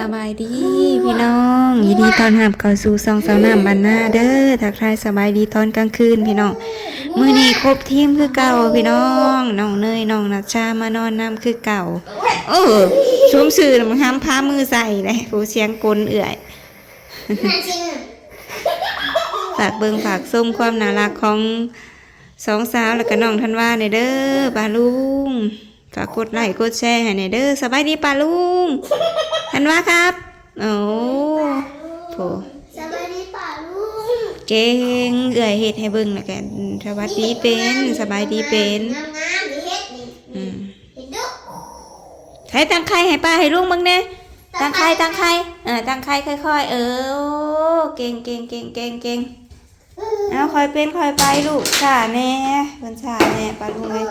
สบายดีพี่น้องยินดีตอนรับเข้าสู่ซองสาวน้ำบันหน้าเด้อทักทายสบายดีตอนกลางคืนพี่น้องมื้อนี้ครบทีมคือเก่าพี่น้องน้องเนยน้องนัชชามานอนน้ำคือเก่าเออสวมสื่อมันห้ามพามือใส่เลยผู้เสียงกลเอื่อยฝากเบิงฝากส้มความน่ารักของสองสาวแล้วก็น้องธันว่าในเด้อปาลุง ฝากกดไลค์กดแชร์ให้ในเด้อสบายดีปาลุงธันวาครับโอ้โถสบายดีป่าลุงเก่งเอื่อยเฮ็ดให้เบิ่งแล้วกันสวัสดีเป็นสบายดีเป็นงามงามๆนี่เฮ็ดนี่อืมเห็นดุใช้ตั้งไข่ให้ป้าให้ลุงบ้างแน่ตั้งไข่ตั้งไข่เออตั้งไข่ค่อยๆ เออโอ้เก่งเก่งเก่งเก่งเก่งเอาค่อยเป็นค่อยไปลูกช้าแน่เพิ่นช้าแน่ปาลุงเอ้ย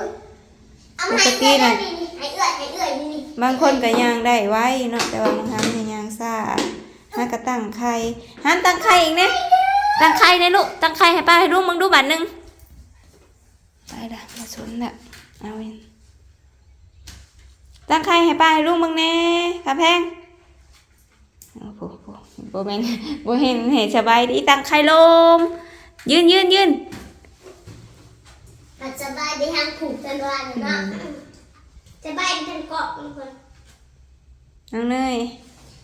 เอามาให้เอื้อยนี่นี่ให้เอื้อยให้เอื้อยนี่นี่บางคนก็ย่างได้ไว้เนาะแต่ว่าบางครั้งเนี่ยย่างซ่าหากระตั้งไข่หันตั้งไข่อีกเนี่ยตั้งไข่เนี่ยลูกตั้งไข่ให้ป้าให้ลุงมึงดูบัตรหนึ่งไปละมาสนละเอาเองตั้งไข่ให้ป้าให้ลุงมึงแน่ครับแพงโอ้โหโบแมนโบเห็นเห็นสบายดีตั้งไข่ลมยืนยืนยืน อาจสบายดีทางผูกกันวันเนาะสบายดีทางเกาะทุกคนน้องเนย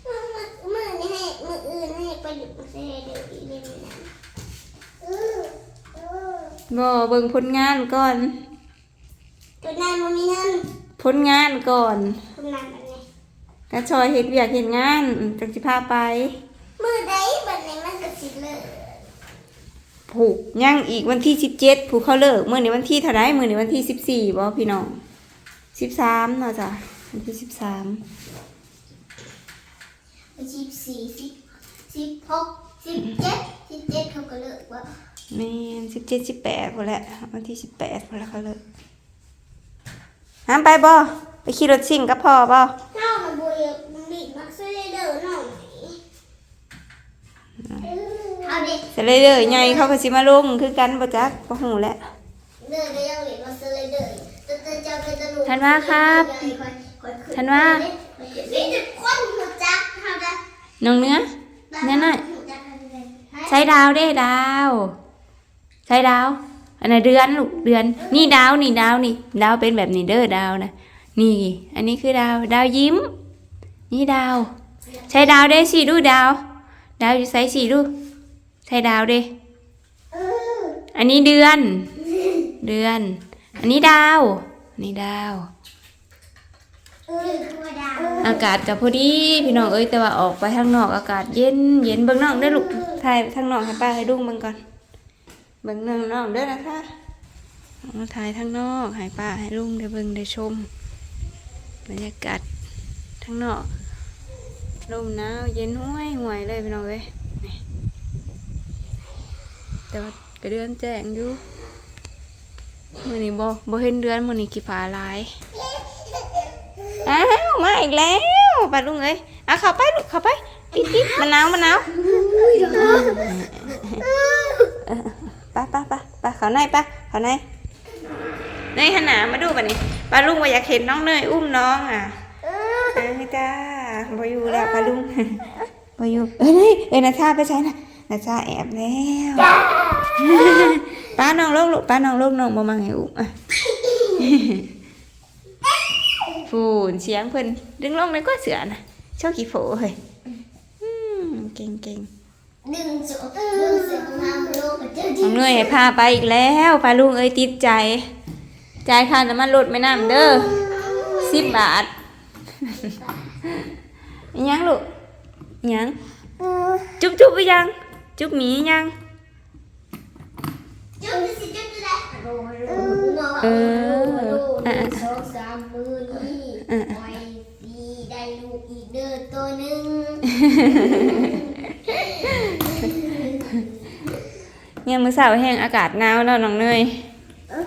มือมือนี่ให้มืออื่นให้ไปดูเซ่เดี๋ยวอีเล่นนะเออเออบ่เบิ่งผลงานก่อนตัวนั้นมันมีเงินผลงานก่อนคนนั้นแบบนี้กระชอยเห็ดเวียกเห็ดงานอืมจังสิพาไป มือใดแบบนี้มันก็สิเลย ผูกย่างอีกวันที่สิบเจ็ดผูกเขาเลิกเมื่อนี้วันที่เท่าไรเมื่อนี้วันที่สิบสี่บ่พี่น้องสิบสามเนาะจ้ะวันที่สิบสามสิบสี่สิบสิบหกสิบเจ็ดสิบเจ็ดเขาก็เลิกว่าแม่นสิบเจ็ดสิบแปดพอแหละวันที่สิบแปดพอแล้วเขาเลิกห้ามไปบ่ไปขี่รถซิ่งกับพ่อบ่เน่ามันบุยมันบีบมักซื้อเด้อหน่อยเอาเด็กจะเลยเด้อใหญ่เขาก็สิมาลงคือกันบ่จักบ่ฮู้แหละเด้อเด้อยังเด็กมาซื้อเด้อเต้นเจ้าเป็นตะลุท่านว่าครับท่านว่านี่จะคนหัวจักเขาจะน้องเนื้อเนี่ยน่ะใช้ดาวเด้ดาว ใช้ดาว อันนั้นเดือนลูกเดือน นี่ดาวนี่ดาวนี่ ดาวเป็นแบบนี้เด้อดาวนะนี่ อันนี้คือดาว ดาวยิ้ม นี่ดาว ใช้ดาวเด้สิดูดาว ดาวอยู่ใส่สิดู ใช้ดาวเด้อันนี้เดือน เดือน อันนี้ดาวอันนี้ดาวเออคือดาว อากาศกับพอดี พี่น้องเอ้ยแต่ว่าออกไปข้างนอกอากาศเย็นเย็นเบิ่งน้องได้อลูกถ่ายข้างนอกให้ป้าให้ลุงเบิ่งก่อนเบิ่งน้องน้องเด้อนะคะเอาถ่ายข้างนอกให้ป้าให้ลุงได้เบิ่งได้ชมบรรยากาศข้างนอกลมหนาวเย็นห้วยห่วยเลยพี่น้องเอ้ยนี่ แต่ว่ากระเดือนแจ้งอยู่มือนี้บ่บ่เห็นเดือนมือนี้กี่ฟ้าลายอ้าวมาอีกแล้วปลาลุงเอ้ยเอาเข้าไปลูกเข้าไปปิดปิดมะนาวมะนาวไปไปไปไปเขาในไปเขาในในหนหนามาดูป่ะนี่ปลาลุงว่าอยากเห็นน้องเนยอุ้มน้องอะเอ้ยจ้าบอยู่แล้วปลาลุงบอยู่เอ้ยเอ้ยนาชาไปใช้นะ นาชาแอบแล้วป้าน้องลูกลูกป้าน้องลูกน้องบ่มาให้อุ้มอะฟูนเสียงเพิ่นดึงลงเลยก็เสือนะชอบกี่โผเฮ้ยอืมเก่งเก่งดึงสุดดึงสุดน้ำโลกเจอน้องเนยให้พาไปอีกแล้วพาลุงเอ้ยติดใจจ่ายค่าน้ำมันรถไม่น้ำเด้อสิบบาทอิหยังลูกอิหยังจุ๊บจุ๊บไปยัง จุ๊บหมียัง จุ๊บสิจุ๊บจะได้โอ้โหเออหนึ่งสองสามมือนี่ไว้ดีได้ลูกอีกเด้อตัวหนึ่งเนี่ยมือเสาร์แห้งอากาศหนาวแล้วน้องเนยเออ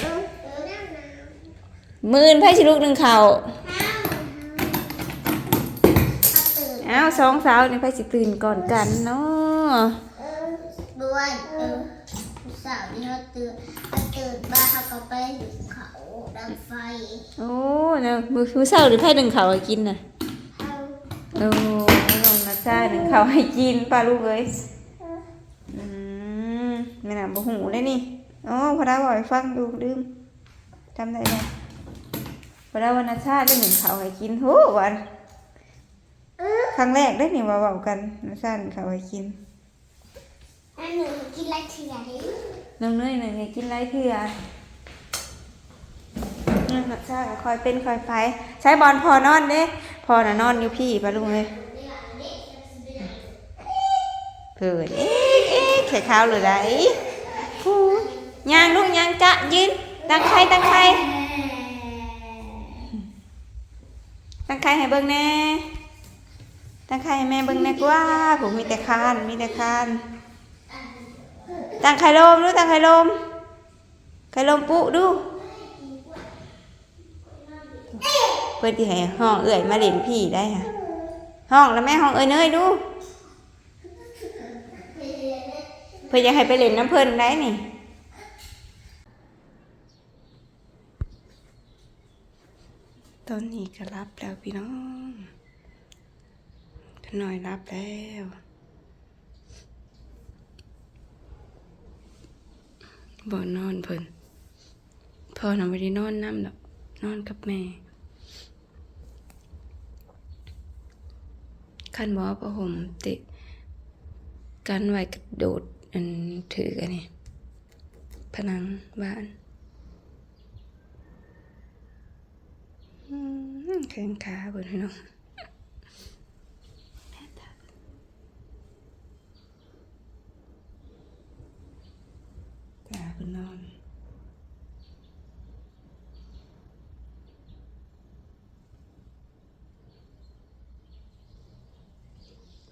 เออเออน้ำน้ำมือนไพ่ชิลูกหนึ่งเข่าน้ำเอาตื่นอ้าวสองสาวนี่ไพ่สิตื่นก่อนกันเนาะ เออด้วยเออสาวนี่เขาตื่นเขาตื่นบ้านเขาก็ไปถึงเขาดังไฟโอ้เนาะมือมือเศร้าหรือไพ่หนึ่งเขาให้กินน่ะเอาโอ้ลองนะจ้าหนึ่งเขาให้กินปลาลูกเอ้ยอืมไม่น่าบ่หูเลยนี่โอ้พอดาบอกให้ฟังดูลืมจำได้แล้วพอดาวันนาชาติได้หนึ่งเขาให้กินโหวันครั้งแรกได้นี่ว่าเว้ากันนาชาติหนึ่งเขาให้กิน อันหนึ่งกินไรเถื่อนดิน้องเนยหนึ่งกินไรเถื่อนั่นนาชาคอยเป็นคอยไปใช้บอลพอนอนเด้พอน่ะนอนอยู่พี่ปลาลูกเอ้ยเผื่อเอ๊ะเอ๊ะแขกข้าวหรือไรฮู้ยางลูกยางจะยืนตั้งใครตั้งใครตั้งใครให้เบิ่งแน่ตั้งใครให้แม่เบิ่งแน่กว่าผมมีแต่คานมีแต่คาน ตั้งใครลมดูตั้งใครลมใครลมปุ๊ดูเพื่อที่ให้ห้องเอื่อยมาเล่นพี่ได้ค่ะ ห้องแล้วแม่ห้องเอ้ยเนยดูเพื่อจะให้ไปเล่นน้ำเพลินได้นี่ตอนนี้ก็รับแล้วพี่น้องขน่อยรับแล้ว บ่นอนเพิ่นพ่อน่ะไม่ได้นอนน้ำดอกนอนกับแม่คันบอกว่าผ้าห่มติกันไว้กระโดดอันถืออันนี้ผนังบ้านแข้งขาเบนพี่น้อง ตาเพิ่นอน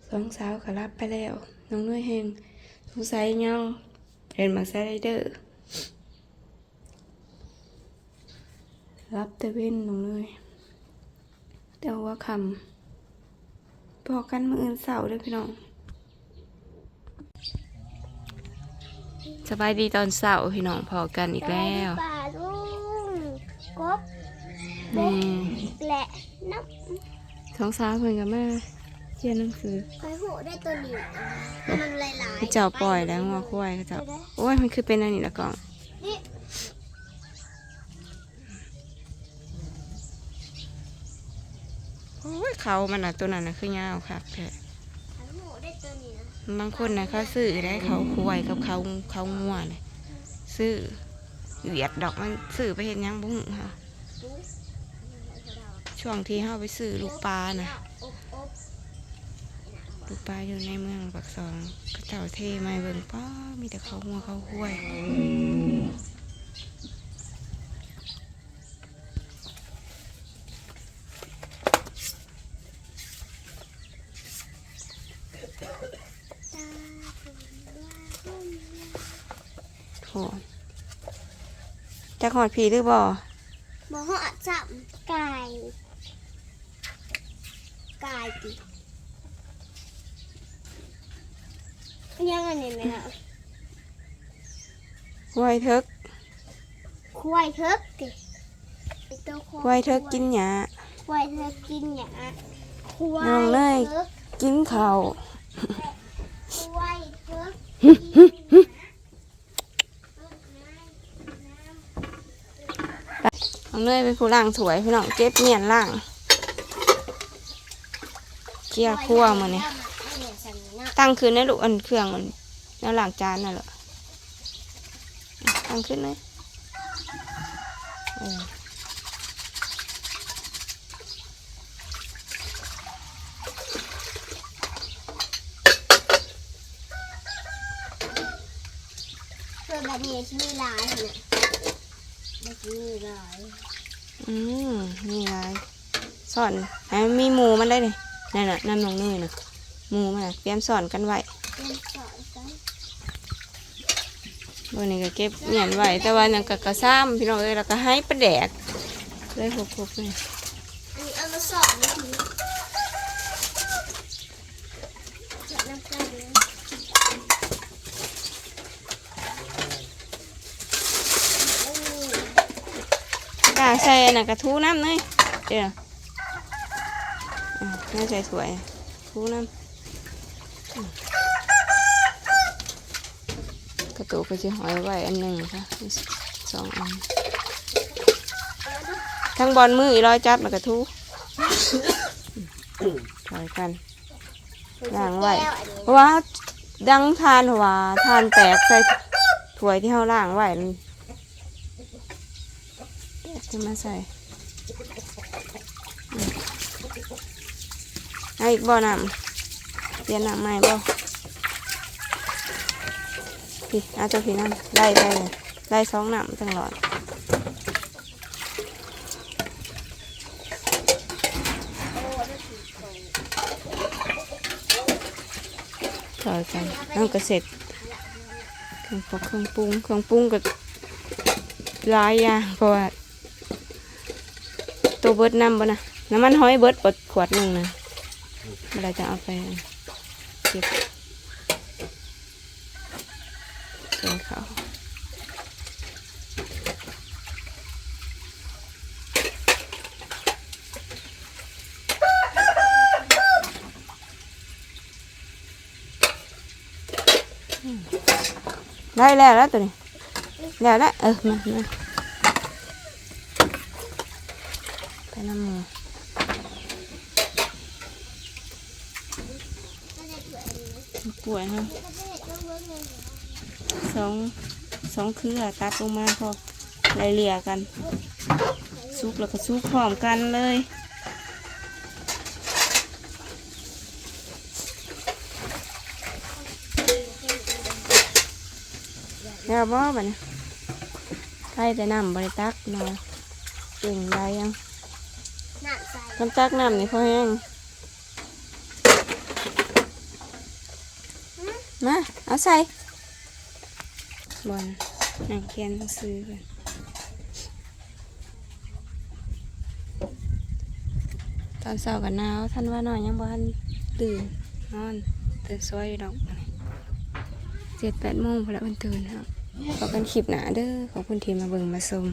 สองสาวก็รับไปแล้ว น้องนุ้ยเฮงสงสัยยังเรียนมาไซเดอร์รับแต่เว้นน้องนุ้ยแต่ว่าคำบอกันมืออื่นเสาร์ด้วยพี่น้อง สบายดีตอนเสาร์พี่น้องพอกันอีกแล้วป่าลุงกบแม่และน้สองสาวเพิ่นกับแม่เรียนหนังสือำเคยหูได้ตัวนี้มันลายลายเขาเจ้าปล่อยแล้วงัวควายเขาเจ้าโอ้ยมันคือเป็นอันนี้ละกล่องนี่โอ้ยเขามันอะตัวนั้นน่ะคือยาวค่ะแค่เคยหูได้ตัวนี้นะ บางคนนะเขาซื้อได้เขาคุยกับเขาเขางัวเลยซื้อเหวียดดอกมันซื้อไปเห็นยังบุ้งค่ะช่วงที่เขาไปซื้อลูกปลานะอบอบลูกปลาอยู่ในเมืองปักซองก็เจ้าเทไม่เบิ่งป้ามีแต่เขางัวเขาควยโห จะหอดผีหรือบ่บ่เหาะจับไก่ไก่ติยังอันนี้ไหมครับควายเทิกควายเทิกติตัวควายเทิกกินหญ้าควายเทิกกินหยาควายน้องเนยเทิกกินข้าวควายเทิก น้ องเนยเป็นผู้ล่างสวยพี่น้องเจ็บเมียนล่างเคี่ยวคั่วมาเนี่ยตั้งคืนในลูกอันเครื่องอันแล้วล้างจานน่ะเหรอตั้งขึ้นเลยเพื่อแบบนี้ที่มีลายเนี่ย แบบนี้มีลายอืมนี่ไรสอนให้มันมีหมูมันได้เลยนั่นน่ะน้ำน้องเนยน่ะหมูมันน่ะเตรียมสอนกันไว้เป็นสอนกันวันนี้ก็เก็บเหียนไว้แต่ว่านั่นก็กระซ้ำพี่น้องเอ้ยแล้วก็ให้ประแดกเลยพบๆเลยอันนี้เอามาสอนนะทีสอนน้ำตาลเลย กา ใส่อันนั้นกระทู้น้ำเลยเดี๋ยวอะแม่ใส่สวยทูน้ำกระตุกก็จะหอยไว้อันหนึ่งค่ะสองอัน ทั้งบอลมืออีร้อยจับแล้วก็ทูถอยกันล้างไว้แก้วเพราะว่าดังทานเพราะว่าทานแตกใส่ถ้วยที่เขาล่างไว้ จะมาใส่อืมเอาอีกบ่อน้ำเปลี่ยนน้ำใหม่บ่พี่เอาเจ้าพี่น้ำไล่ไปเลยไล่สองน้ำตลอดถอยกันเอากระเสร็จเครื่องปรุงเครื่องปรุงเครื่องปรุงกับหลายอย่างเพราะว่า ตัวเบิดน้ำบ่นะน้ำมันหอยเบิดปดขวดหนึ่งนะเวลาจะเอาไปเก็บเขาได้แล้วแล้วตัวนี้แล้วแล้วเออมามา ไปน้ำมือป่วยฮะสองสองเครือตัดลงมาพอไล่เลี่ยกัน ซุกแล้วก็ซุกพร้อมกันเลยแล้วบ่บัดนี้ใครแต่น้ำบริตักเนาะเก่งได้ยัง น้ำใส่น้ำตักน้ำนี่พอแห้งมาเอาใส่บอลนักเขียนหนังสือกันตอนเช้ากันหนาวท่านว่าน้อยยังบ้านตื่นนอนตื่นสวยอยู่ดอกเจ็ดแปดโมงพอแล้วมันตื่นครับขอกันคลิปหนาเด้อขอบคุณที่มาเบิ่งมาชม